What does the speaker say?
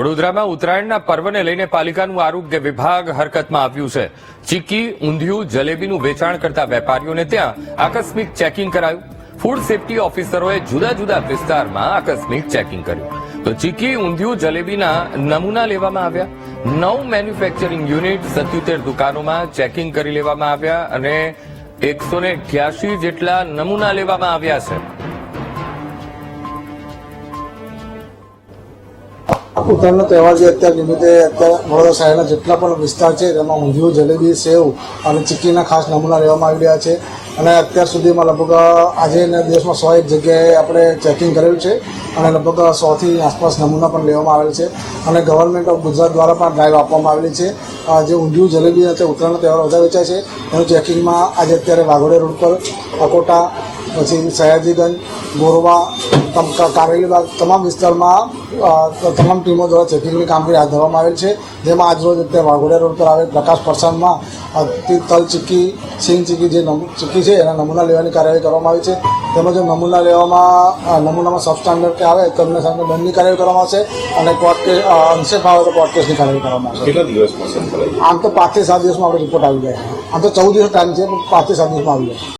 વડોદરામાં ઉત્તરાયણના પર્વને લઈને પાલિકાનું આરોગ્ય વિભાગ હરકતમાં આવ્યું છે. ચીકી, ઊંધિયું, જલેબીનું વેચાણ કરતા વેપારીઓને ત્યાં આકસ્મિક ચેકિંગ કરાયું. ફૂડ સેફટી ઓફિસરોએ જુદા જુદા વિસ્તારમાં આકસ્મિક ચેકિંગ કર્યું. તો ચીકી, ઊંધિયું, જલેબીના નમૂના લેવામાં આવ્યા. નવ મેન્યુફેક્ચરિંગ યુનિટ સત્યોતેર દુકાનોમાં ચેકિંગ કરી લેવામાં આવ્યા અને એકસો જેટલા નમૂના લેવામાં આવ્યા છે. ઉત્તરાયણનો તહેવાર જે અત્યાર નિમિત્તે અત્યારે વડોદરા શહેરના જેટલા પણ વિસ્તાર છે તેમાં ઊંધિયું, જલેબી, સેવ અને ચીક્કીના ખાસ નમૂના લેવામાં આવી રહ્યા છે. અને અત્યાર સુધીમાં લગભગ આજે દિવસમાં સો એક જગ્યાએ આપણે ચેકિંગ કરેલું છે અને લગભગ સોથી આસપાસ નમૂના પણ લેવામાં આવેલ છે. અને ગવર્મેન્ટ ઓફ ગુજરાત દ્વારા પણ ડ્રાઈવ આપવામાં આવેલી છે. જે ઊંધિયું, જલેબી અને ઉત્તરાયણનો તહેવાર વધારે વેચાય છે. એનું ચેકિંગમાં આજે અત્યારે વાઘોડિયા રોડ પર અકોટા પછી સયાજીગંજ ગોરવા તમ- કા- કારેલીબાગ તમામ વિસ્તારમાં તમામ ટીમો દ્વારા ચેકિંગની કામગીરી હાથ ધરવામાં આવેલ છે. જેમાં આજરોજ અત્યારે વાઘોડિયા રોડ પર આવેલ પ્રકાશ પરસાનમાં તલ ચીક્કી સિંગ ચીક્કી જે ચીક્કી છે એના નમૂના લેવાની કાર્યવાહી કરવામાં આવી છે. તેમજ નમૂના લેવામાં નમૂનામાં સબસ્ટાન્ડર્ડ કે આવે તો એમને સામે દંડની કાર્યવાહી કરવામાં આવશે અને કોર્ટ કેસ અંશે ફાવે તો કોર્ટ કેસની કાર્યવાહી કરવામાં આવશે. કેટલા દિવસમાં આમ તો પાંચથી સાત દિવસમાં આપણે રિપોર્ટ આવી જાય. આમ તો ચૌદ દિવસ ટાઈમ છે પણ પાંચથી સાત દિવસમાં આવી જાય.